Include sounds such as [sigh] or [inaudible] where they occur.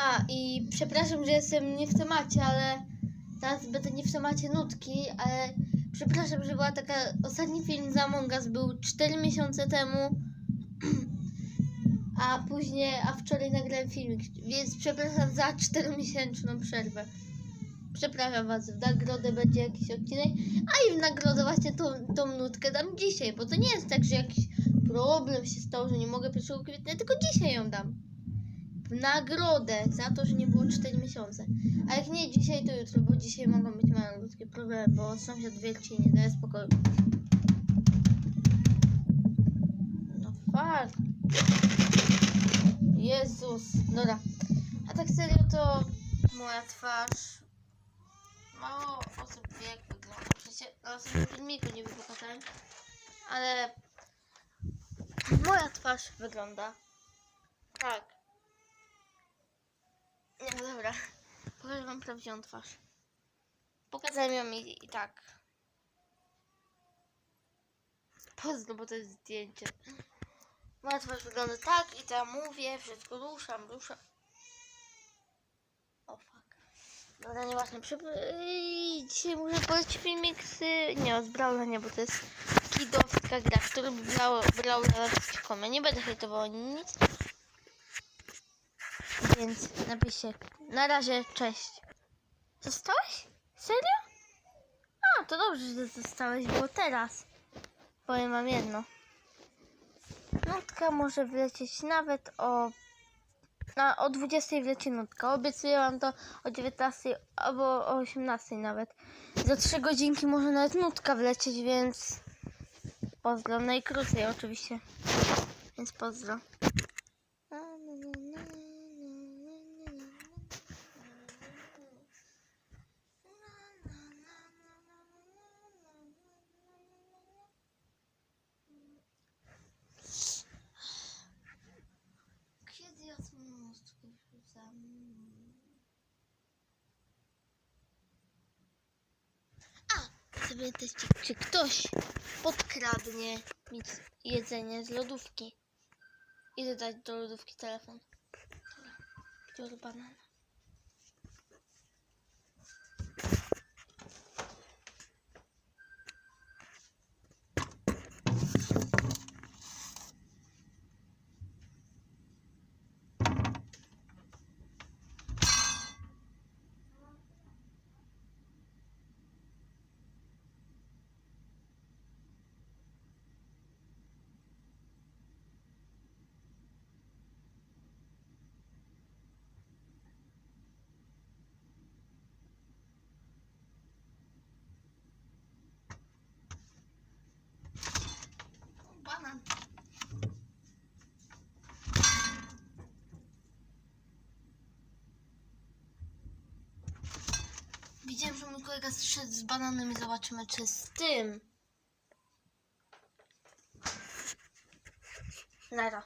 A, i przepraszam, że jestem nie w temacie, ale teraz będę nie w temacie nutki, ale przepraszam, że była taka... Ostatni film z Among Us był 4 miesiące temu, [clears throat] a później, a wczoraj nagrałem filmik, więc przepraszam za 4-miesięczną przerwę. Przepraszam was, w nagrodę będzie jakiś odcinek, a i w nagrodę właśnie tą, tą nutkę dam dzisiaj, bo to nie jest tak, że jakiś problem się stał, że nie mogę 1 kwietnia, tylko dzisiaj ją dam. Nagrodę za to, że nie było 4 miesiące. A jak nie dzisiaj, to jutro, bo dzisiaj mogą być malutkie problemy, bo sąsiad wielki nie daje spokoju. No fakt. Jezus. Dobra. A tak serio to moja twarz mało osób wie jak wygląda. Przecież na filmiku nie pokazałem, ale moja twarz wygląda tak. Nie, no dobra. Wam prawdziwą twarz. Pokazałem ją i, i tak. Pozdro, bo to jest zdjęcie. Moja twarz wygląda tak i ja mówię, wszystko ruszam, ruszam. O fuck. Dobra, nieważne. Przy... Yy, Dzisiaj muszę polecić filmik z... Nie, z Brawla nie, bo to jest kidowska gra, który brał, brał na Nie będę hejtował nic. Więc napiszcie. Na razie, cześć. Zostałeś? Serio? A, to dobrze, że zostałeś, bo teraz powiem wam jedno. Nutka może wlecieć nawet o... Na, o 20 wleci nutka. Obiecuję wam to o 19 albo o 18 nawet. Za 3 godzinki może nawet nutka wlecieć, więc... Pozdro. Najkrócej oczywiście. Więc pozdro. Sobie czy, ktoś podkradnie mi jedzenie z lodówki. Idę dać do lodówki telefon. Biorę banana. Widziałem, że mój kolega zszedł z bananem i zobaczymy, czy z tym. Nara.